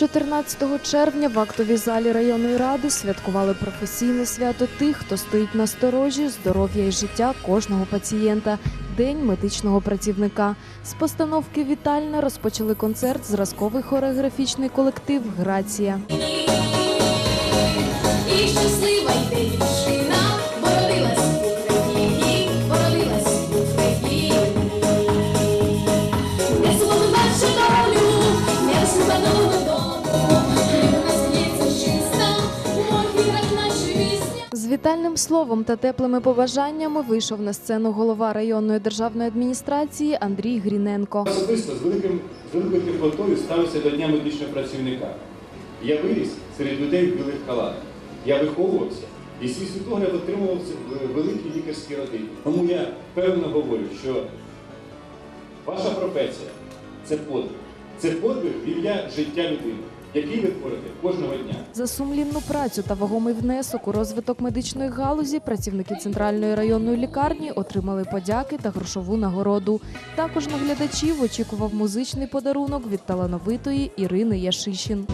14 червня в актовій залі районної ради святкували професійне свято тих, хто стоїть на сторожі здоров'я і життя кожного пацієнта. День медичного працівника. З постановки Вітальна розпочали концерт зразковий хореографічний колектив Грація. І щаслива йде вітальним словом та теплими побажаннями вийшов на сцену голова районної державної адміністрації Андрій Гріненко. Особисто з великим з великою теплотою ставився до Дня медичного працівника. Я виріс серед людей в білих халатах. Я виховувався і свій світогляд в великій лікарській родині. Тому я певно говорю, що ваша професія це подвиг. Це подвиг ім'я життя людини, який ви творите кожного дня. За сумлінну працю та вагомий внесок у розвиток медичної галузі працівники центральної районної лікарні отримали подяки та грошову нагороду. Також на глядачів очікував музичний подарунок від талановитої Ірини Яшишін.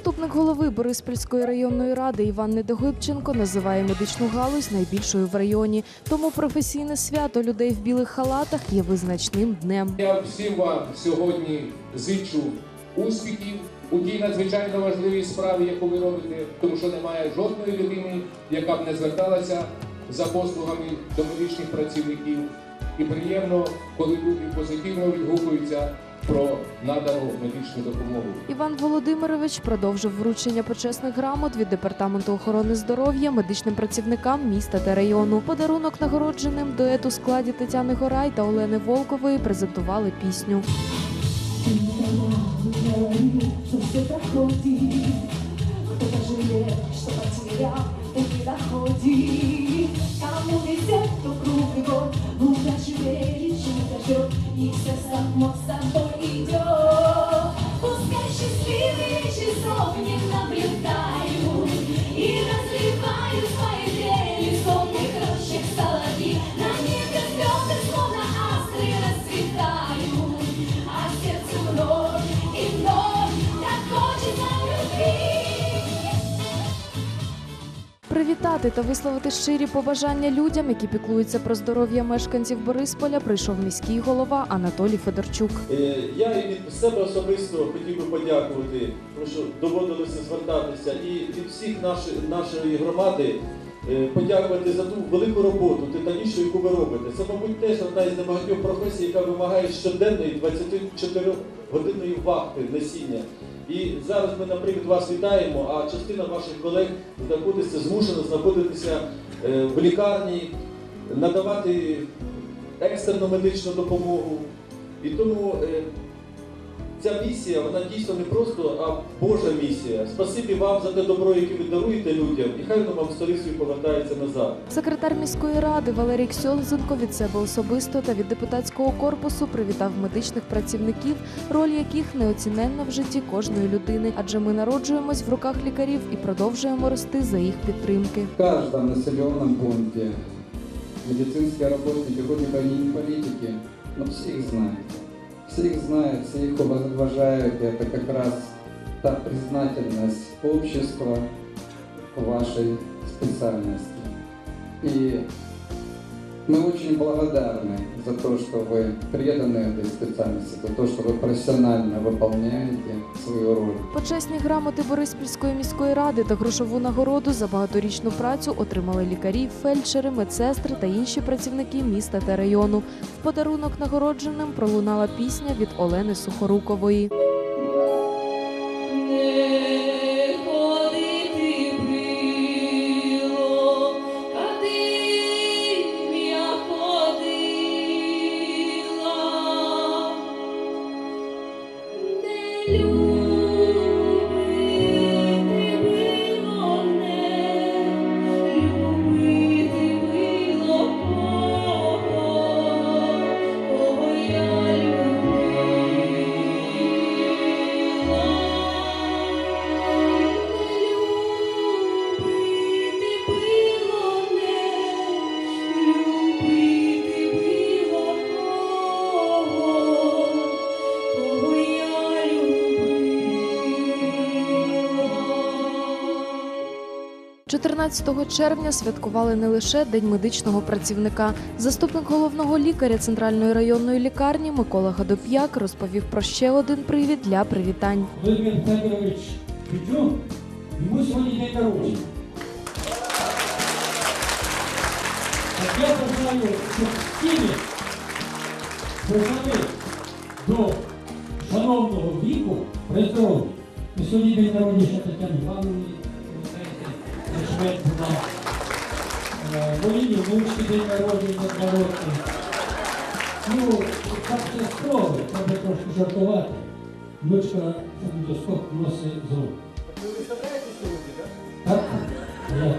Заступник голови Бориспільської районної ради Іван Недогибченко називає медичну галузь найбільшою в районі. Тому професійне свято людей в білих халатах є визначним днем. Я всім вам сьогодні зичу успіхів у тій надзвичайно важливій справі, яку ви робите, тому що немає жодної людини, яка б не зверталася за послугами до медичних працівників. І приємно, коли люди позитивно відгукуються про надану медичну допомогу. Іван Володимирович продовжив вручення почесних грамот від департаменту охорони здоров'я медичним працівникам міста та району. Подарунок нагородженим дует у складі Тетяни Горай та Олени Волкової презентували пісню. проходит Кто-то жалеет, что потерял, ты не доходит Привітати та висловити щирі побажання людям, які піклуються про здоров'я мешканців Борисполя, прийшов міський голова Анатолій Федорчук. Е, Я від себе особисто хотів би подякувати, тому що доводилося звертатися, і від всіх нашої, нашої громади е, подякувати за ту велику роботу, титанічну, яку ви робите. Це, мабуть, теж одна із небагатьох професій, яка вимагає щоденної 24-годинної вахти несіння. І зараз ми, наприклад, вас вітаємо, а частина ваших колег знаходиться змушена знаходитися е, в лікарні, надавати екстрену медичну допомогу. І тому е, ця місія, вона дійсно не просто, а Божа місія. Спасибі вам за те добро, яке ви даруєте людям, і хай воно вам сторицею повертається назад. Секретар міської ради Валерій Ксьолзенко від себе особисто та від депутатського корпусу привітав медичних працівників, роль яких неоціненна в житті кожної людини, адже ми народжуємось в руках лікарів і продовжуємо рости за їх підтримки. В каждом населенном пункте медицинские работники, хоть это они не политики, но все их знают. Все их уважают. Это как раз та признательность общества вашей специальности. И Мы очень благодарны за то, что вы преданы этой специальности, за то, что вы профессионально выполняете свою роль. Почесні грамоти Бориспільської міської ради та грошову нагороду за багаторічну працю отримали лікарі, фельдшери, медсестри та інші працівники міста та району. В подарунок нагородженим пролунала пісня від Олени Сухорукової. 14 червня святкували не лише День медичного працівника. Заступник головного лікаря центральної районної лікарні Микола Гадоп'як розповів про ще один привід для привітань. Владимир Федорович Петюк, йому сьогодні день народження. Я бажаю, щоб всі прожили до шановного віку при здоров'ї. І сьогодні день народження Тетяни Івановни, була. Е, Волині день народження два. Ну, так це строго, треба трошки жартувати. Внучка фонендоскоп носить з рук. Ви виставляєте сьогодні, так? Так. Я.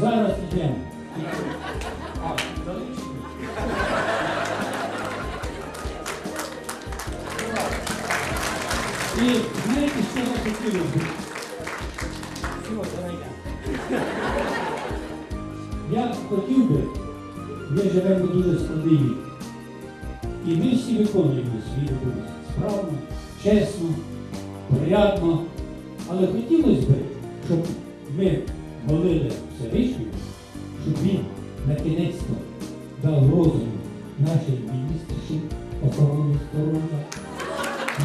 Зараз йдемо. А, залишили? І знаєте, що я хотів живемо дуже складний вік. І ми всі виконуємо свій обов'язок справно, чесно, порядно. Але хотілося б, щоб ми молили Всевишнього, щоб він на кінець дав розум нашій міністрі охорони здоров'я,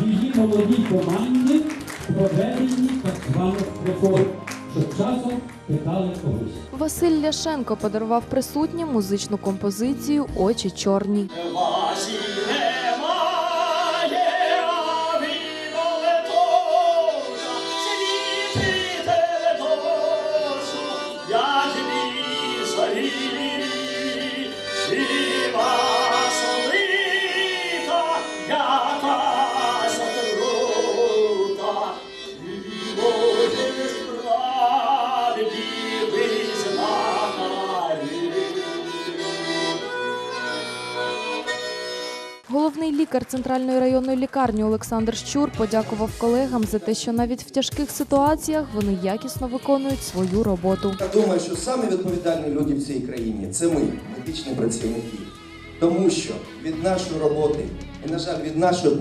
її молодій команді в проведенні так званих реформ, щоб часом питали когось. Василь Ляшенко подарував присутнім музичну композицію Очі чорні. Ваші лікар центральної районної лікарні Олександр Щур подякував колегам за те, що навіть в тяжких ситуаціях вони якісно виконують свою роботу. Я думаю, що самі відповідальні люди в цій країні це ми, медичні працівники. Тому що від нашої роботи і, на жаль, від нашої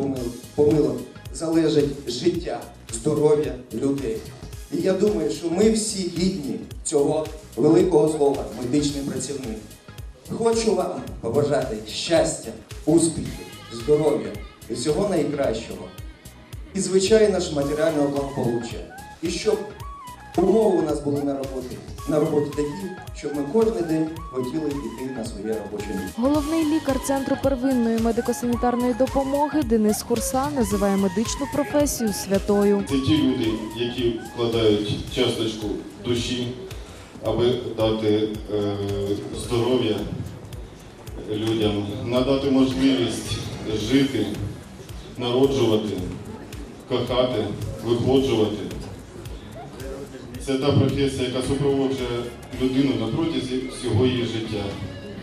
помилок залежить життя, здоров'я людей. І я думаю, що ми всі гідні цього великого слова медичний працівник. Хочу вам побажати щастя, успіхів, здоров'я і всього найкращого. І, звичайно ж, матеріального благополуччя. І щоб умови у нас були на роботі, на роботі такі, щоб ми кожен день хотіли йти на своє робоче місце. Головний лікар центру первинної медико-санітарної допомоги Денис Хурса називає медичну професію святою. Це ті люди, які вкладають часточку душі, аби дати е, здоров'я людям, надати можливість жити, народжувати, кохати, виходжувати. Це та професія, яка супроводжує людину на протязі всього її життя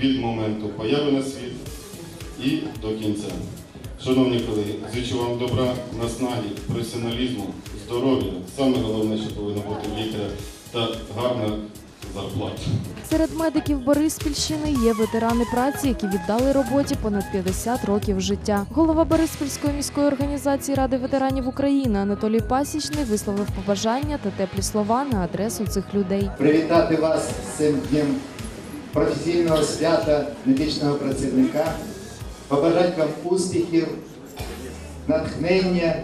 від моменту появи на світ і до кінця. Шановні колеги, зичу вам добра, наснаги, професіоналізму, здоров'я. Саме головне, що повинно бути лікаря, та гарна зарплата. Серед медиків Бориспільщини є ветерани праці, які віддали роботі понад 50 років життя. Голова Бориспільської міської організації Ради ветеранів України Анатолій Пасічний висловив побажання та теплі слова на адресу цих людей. привітати вас з цим днем професійного свята медичного працівника, побажати вам успіхів, натхнення,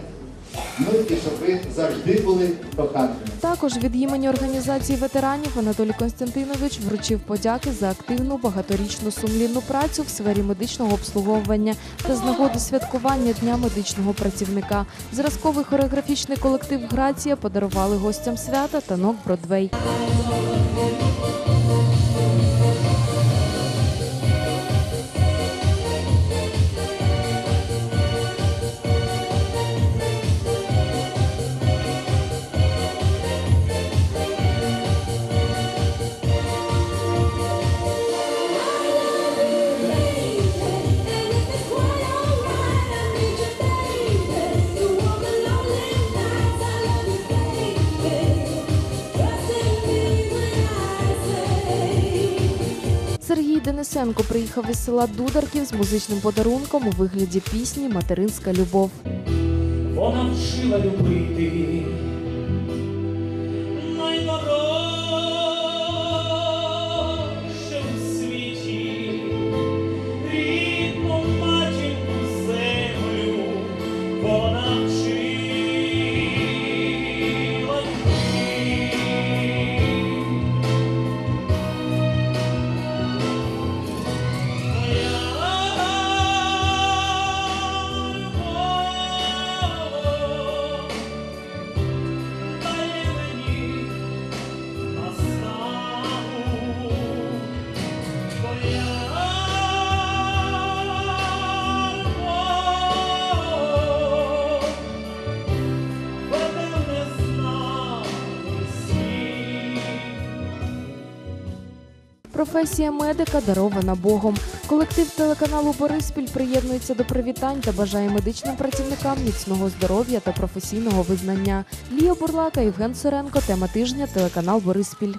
ну щоб ви завжди були коханими. Також від імені організації ветеранів Анатолій Константинович вручив подяки за активну багаторічну сумлінну працю в сфері медичного обслуговування та з нагоди святкування Дня медичного працівника. Зразковий хореографічний колектив Грація подарували гостям свята танок Бродвей. Денисенко приїхав із села Дударків з музичним подарунком у вигляді пісні Материнська любов. Вона вчила любити Професія медика дарована Богом. Колектив телеканалу Бориспіль приєднується до привітань та бажає медичним працівникам міцного здоров'я та професійного визнання. Лія Бурлака, Євген Соренко. Тема тижня. Телеканал Бориспіль.